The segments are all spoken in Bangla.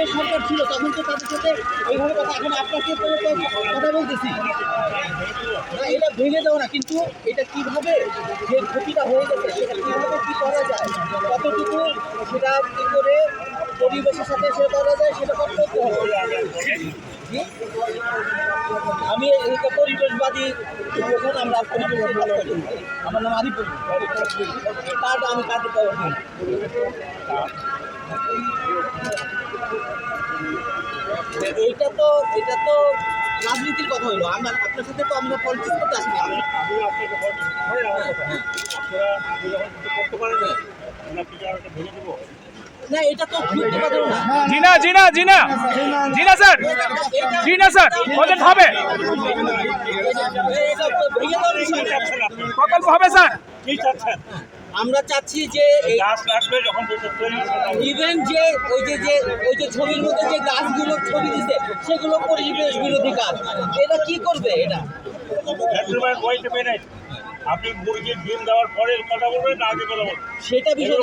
আগে সরকার ছিল, তখন তো তাদের সাথে এইভাবে কথা, এখন আপনাকে কথা বলতেছি। না, এটা ভেঙে দেওয়া না, কিন্তু এটা কীভাবে যে ক্ষতিটা হয়ে গেছে, সেটা কীভাবে কী করা যায়, কতটুকু সেটা কী করে পরিবেশের সাথে সে করা যায়, সেটা করতে হবে? আমি এইটা পরিবেশবাদী সংগঠন আমরা করি আমার নাম আদিপুর কার্ড আমি কার্ড এইটা তো এটা তো রাজনীতির কথা হলো আমরা আপনার সাথে তো আমরা পলিটিক্স করতে আসিনি। আমি আপনাকে করতে পারেন না, এটা ভেঙে দেবো? না এটা তো জিনা জিনা জিনা। জিনা স্যার। জিনা স্যার। প্রজেক্ট হবে? প্রকল্প হবে স্যার। কি চাচ্ছেন? আমরা চাচ্ছি যে গাছ ইভেন যে ওই যে যে ওই যে ছবির মধ্যে যে গাছগুলো ছবি দিতে সেগুলো পরিবেশ বিরোধী কাজ। এটা কি করবে এটা? আপনি মুরগির ডিম দেওয়ার পরে কথা বলবেন না আগে কথা বলবেন? সেটা বিষয়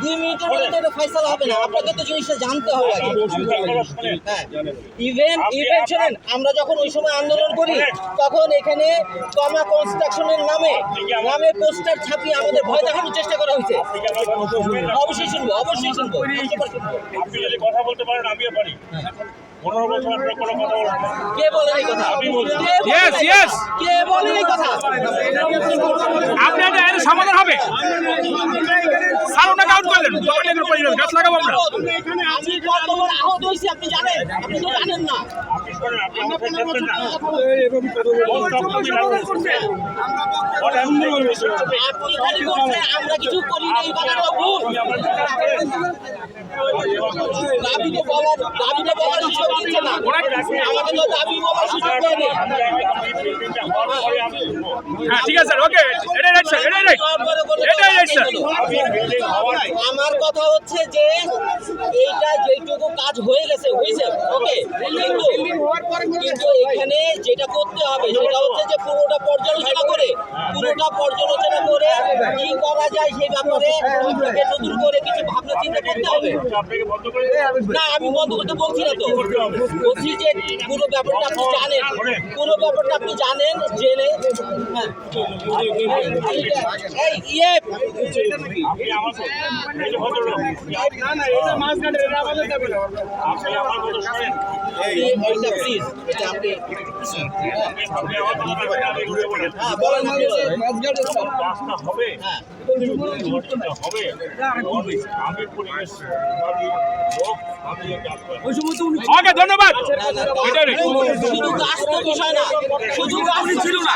দুই মিনিটের মধ্যে তো এটা ফয়সালা হবে না। আপনাকে তো জিনিসটা জানতে হবে আগে। আপনারা হ্যাঁ। ইভেন ইভেন শোনেন আমরা যখন ওই সময় আন্দোলন করি তখন এখানে কমা কনস্ট্রাকশনের নামে নামে পোস্টার ছাপিয়ে আমাদের ভয় দেখানোর চেষ্টা করা হয়েছে? অবশ্যই শুনব অবশ্যই শুনব। আপনি যদি কথা বলতে পারেন আমিও পারি। পনেরো বছর আপনার কোনো কথা বলবেন কে বলেন এই কথা? আমি বলছি। কে বলেন Yes, এই yes. কথা? কে বলেন এই কথা? আপনার সমাধান হবে। করলেন তখন এগুলো করে গাছ লাগাবো আমরা। আহত হয়েছি আপনি জানেন আপনি তো জানেন না। আমরা কিছু করি বলার দাবি তো বলার সুযোগ দিচ্ছে না। আমাকে তো দাবি বলার সুযোগ দেয়নি। হ্যাঁ ঠিক আছে ওকে এটাই রাইট স্যার এটাই রাইট এটাই রাইট স্যার আমার কথা হচ্ছে যে এইটা যেটুকু কাজ হয়ে গেছে হয়েছে ওকে কিন্তু কিন্তু এখানে যেটা করতে হবে সেটা হচ্ছে যে পুরোটা পর্যালোচনা করে পুরোটা পর্যালোচনা করে কি করা যায় সে ব্যাপারে আপনাকে নতুন করে কিছু ভাবনা চিন্তা করতে হবে। না, আমি বন্ধ করতে বলছি না তো। বলছি যে পুরো ব্যাপারটা আপনি জানেন। পুরো ব্যাপারটা আপনি জানেন, জেনে। হ্যাঁ। ইয়ে। হ্যাঁ বলেন। রাস্তা হবে হ্যাঁ। হবে আমি পরিবেশ। ওকে ধন্যবাদ। শুধু গাছ তো বিষয় না শুধু গাছ ছিল না